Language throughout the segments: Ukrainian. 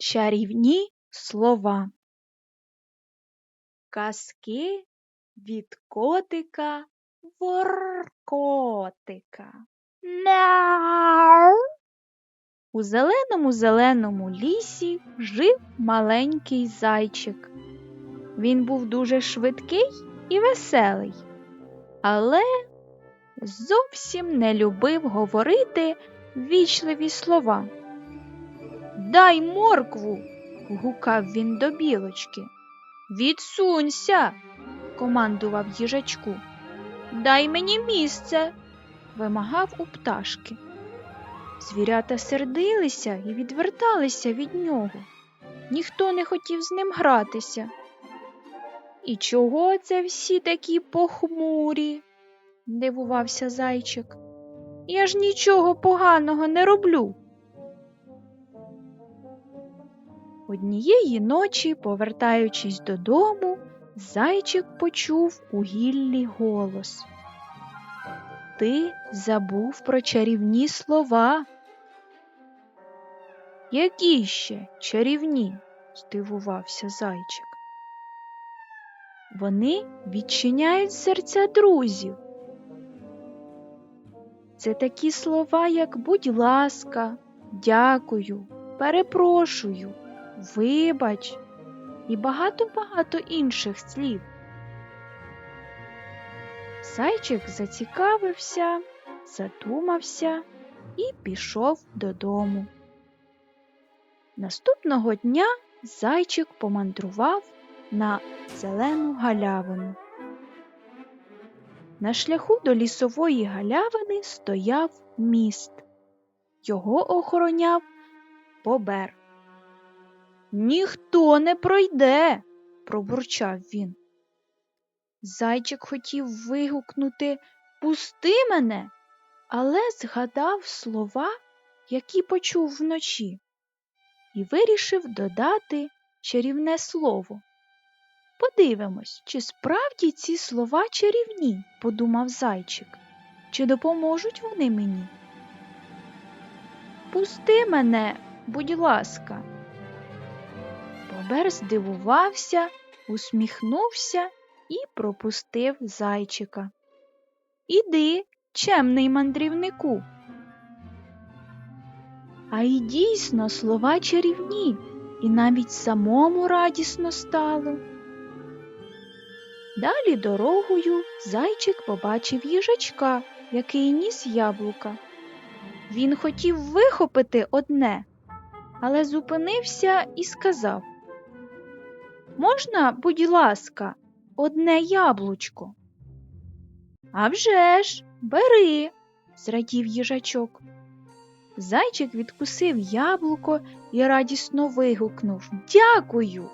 Чарівні слова. Казки від котика воркотика. Мяу. У зеленому зеленому лісі жив маленький зайчик. Він був дуже швидкий і веселий, але зовсім не любив говорити ввічливі слова. Дай моркву. гукав він до білочки. Відсунься, командував їжачку. Дай мені місце, вимагав у пташки. Звірята сердилися і відверталися від нього. Ніхто не хотів з ним гратися. І чого це всі такі похмурі? дивувався зайчик. Я ж нічого поганого не роблю. Однієї ночі, повертаючись додому, зайчик почув у гіллі голос. Ти забув про чарівні слова. Які ще чарівні? здивувався зайчик. Вони відчиняють серця друзів. Це такі слова, як будь ласка, дякую, перепрошую, вибач і багато-багато інших слів. Зайчик зацікавився, задумався і пішов додому. Наступного дня зайчик помандрував на зелену галявину. На шляху до лісової галявини стояв міст. Його охороняв бобер. Ніхто не пройде, пробурчав він. Зайчик хотів вигукнути Пусти мене, але згадав слова, які почув вночі, і вирішив додати чарівне слово. Подивимось, чи справді ці слова чарівні, подумав зайчик, чи допоможуть вони мені. Пусти мене, будь ласка. Бобер здивувався, усміхнувся і пропустив зайчика. Іди, чемний мандрівнику. А й дійсно слова чарівні, і навіть самому радісно стало. Далі дорогою зайчик побачив їжачка, який ніс яблука. Він хотів вихопити одне, але зупинився і сказав Можна, будь ласка, одне яблучко? «А вже ж, бери, зрадів їжачок. Зайчик відкусив яблуко і радісно вигукнув Дякую.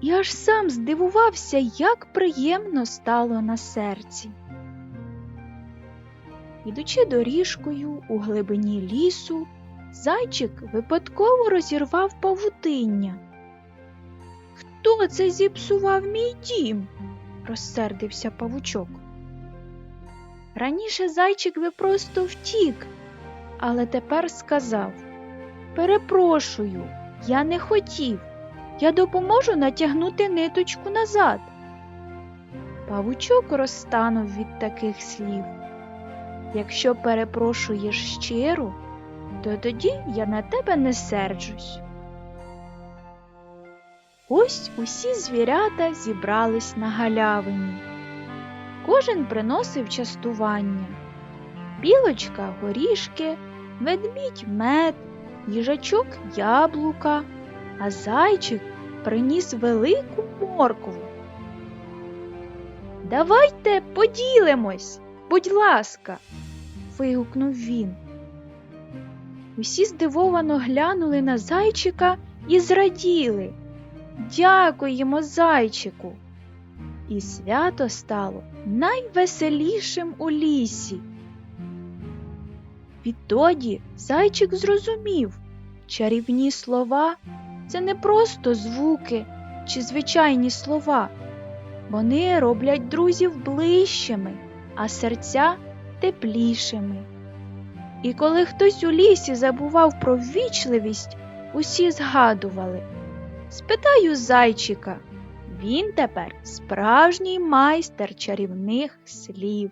І аж сам здивувався, як приємно стало на серці. Ідучи доріжкою у глибині лісу, зайчик випадково розірвав павутиння. Хто це зіпсував мій дім? розсердився павучок. Раніше зайчик би просто втік, але тепер сказав Перепрошую, я не хотів. Я допоможу натягнути ниточку назад. Павучок розтанув від таких слів. Якщо перепрошуєш щиро, то тоді я на тебе не серджусь. Ось усі звірята зібрались на галявині. Кожен приносив частування білочка горішки, ведмідь мед, їжачок яблука, а зайчик приніс велику моркву. Давайте поділимось, будь ласка, вигукнув він. Усі здивовано глянули на зайчика і зраділи. Дякуємо, зайчику. І свято стало найвеселішим у лісі. Відтоді зайчик зрозумів, чарівні слова це не просто звуки чи звичайні слова. Вони роблять друзів ближчими, а серця теплішими. І коли хтось у лісі забував про ввічливість, усі згадували. Спитаю зайчика. Він тепер справжній майстер чарівних слів.